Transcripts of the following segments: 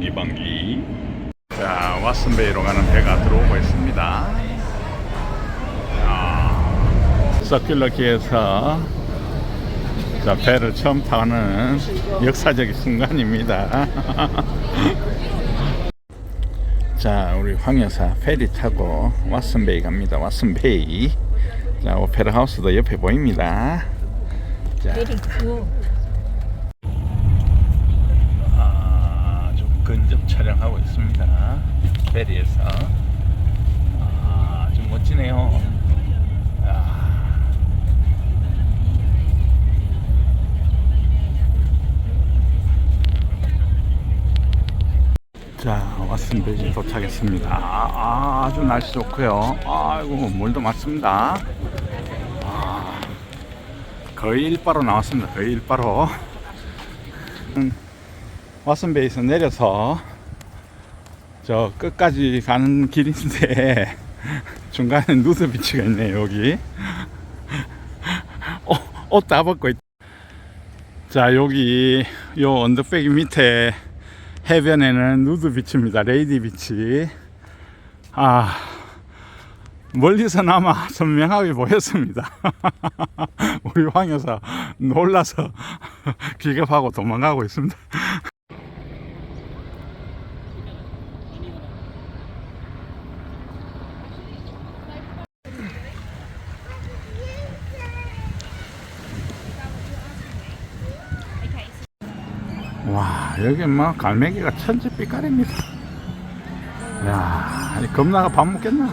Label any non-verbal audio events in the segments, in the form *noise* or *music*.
신기방기. 자, 왓슨베이로 가는 배가 들어오고 있습니다. 아, 서큘러키에서 자, 배를 처음 타는 역사적인 순간입니다. *laughs* 자, 우리 황 여사 페리 타고 왓슨베이 갑니다. 왓슨베이. 자, 오페라 하우스도 옆에 보입니다. 자, Very cool. 아, 좀 근접 촬영하고 있습니다. 페리에서. 아, 좀 멋지네요. 아. 자, 왓슨베이 도착했습니다. 아, 아주 날씨 좋고요. 아이고, 물도 많습니다. 아, 거의 일바로 나왔습니다. 거의 일바로. 음, 왓슨베이에서 내려서 저 끝까지 가는 길인데 *laughs* 중간에 누드 비치가 있네요 여기. *laughs* 어, 옷다 벗고 있. 자 여기 요 언덕배기 밑에 해변에는 누드 비치입니다 레이디 비치. 아 멀리서나마 선명하게 보였습니다. *laughs* 우리 황 여사 놀라서 기겁하고 도망가고 있습니다 와 여기 막 갈매기가 천지빛깔입니다 야, 이 겁나가 밥 먹겠나?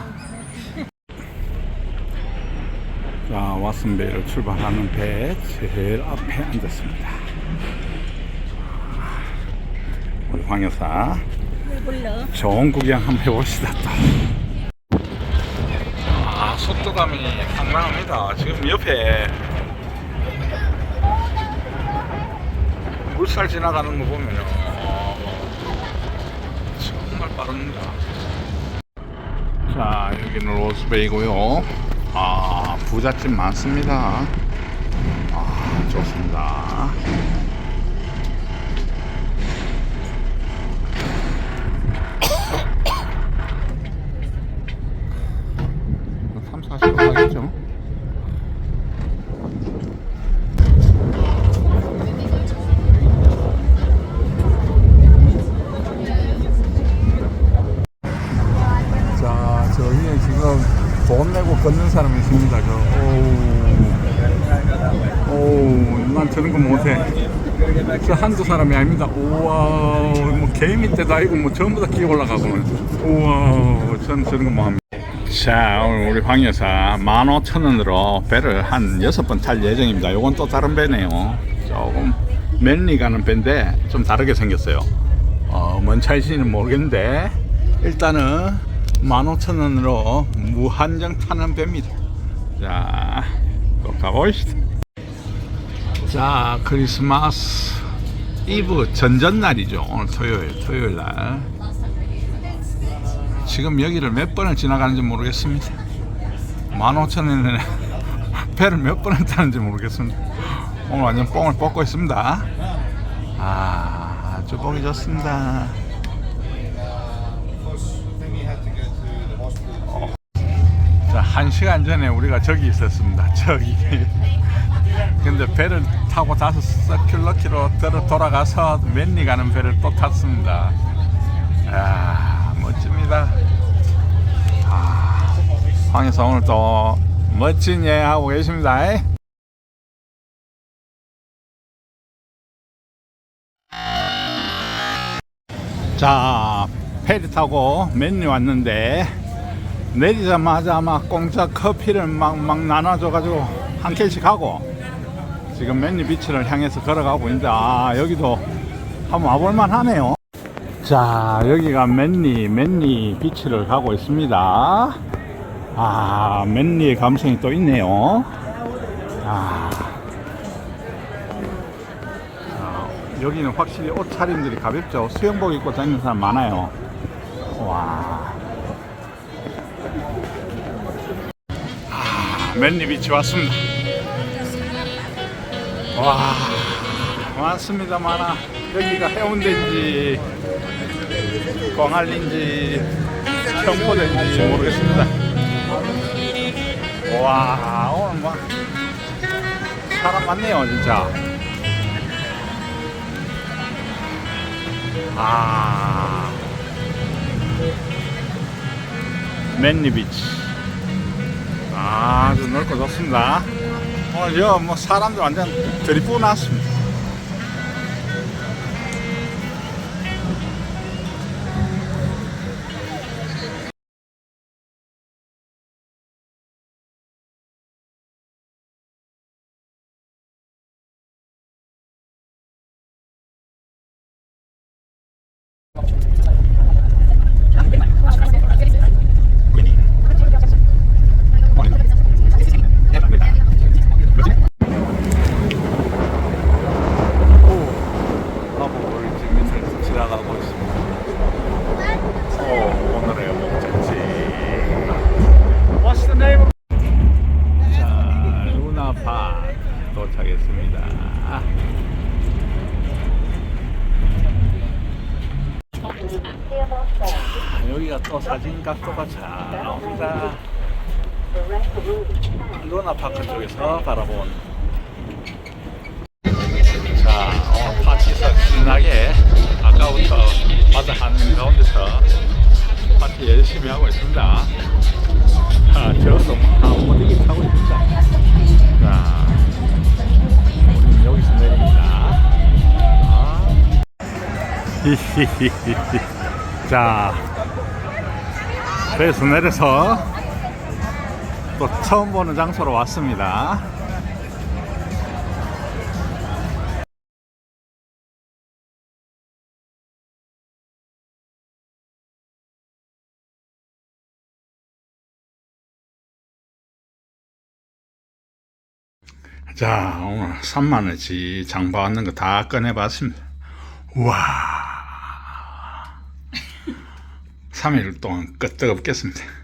자, 왓슨베이로 출발하는 배 제일 앞에 앉았습니다. 우리 황 여사. 좋은 구경 한번 해봅시다 또. 아, 속도감이 상당합니다. 지금 옆에 물살 지나가는 거 보면요. 정말 빠릅니다. 자, 여기는 로스베이고요. 아, 부잣집 많습니다. 아, 좋습니다. 걷는 사람이 있습니다. 저, 오우. 오우, 난 저런 거 못해. 저 한두 사람이 아닙니다. 우와, 뭐 개미 때도 아니고 뭐 전부 다 끼어 올라가고. 우와, 저는 저런 거 못합니다. 자, 오늘 우리 황 여사 15,000원으로 배를 한 여섯 번탈 예정입니다. 요건 또 다른 배네요. 조금 맨리 가는 배인데 좀 다르게 생겼어요. 어, 뭔 차이인지는 모르겠는데 일단은 15,000원으로 무한정 타는 배입니다. 자, 또 가보시다. 자, 크리스마스 이브 전전날이죠. 오늘 토요일, 토요일 날. 지금 여기를 몇 번을 지나가는지 모르겠습니다. 15,000원에 *laughs* 배를 몇 번을 타는지 모르겠습니다. 오늘 완전 뽕을 뽑고 있습니다. 아, 아주 보기 좋습니다. 자, 한 시간 전에 우리가 저기 있었습니다. *laughs* 저기. 근데 배를 타고 서큘러키로 들어 돌아가서 맨리 가는 배를 또 탔습니다. 아, 멋집니다. 아, 황에서 오늘 또 멋진 여행하고 계십니다. 자, 페리 타고 맨리 왔는데 내리자마자 막 공짜 커피를 막, 막 나눠줘가지고 한 캔씩 하고 지금 맨리 비치를 향해서 걸어가고 있는데 아 여기도 한번 와볼만 하네요. 자 여기가 맨리 맨리 비치를 가고 있습니다. 아 맨리의 감성이 또 있네요. 아, 자, 여기는 확실히 옷차림들이 가볍죠. 수영복 입고 다니는 사람 많아요. 와 맨리 비치 왔습니다 와 많습니다 많아 여기가 해운대인지 광안리인지 청포대인지 모르겠습니다. 와 오늘 막 사람 많네요 진짜. 아 맨리 비치 아주 넓고 좋습니다. 오늘 여뭐 사람들 완전 들이부어 놨습니다. 여기가 또 사진 각도가 잘 나옵니다. 루나파크 쪽에서 바라본 자, 어, 파티에서 신나게 아까부터 바다 하는 가운데서 파티 열심히 하고 있습니다. 자, 저도 한번이기 타고 있습니다. 자, 우리는 여기서 내립니다. 아. 히히히히. *laughs* 자, 배에서 내려서 또 처음 보는 장소로 왔습니다. 자, 오늘 3만원치 장봐왔는 거 다 꺼내봤습니다. 우와. 3일 동안 끄떡없겠습니다.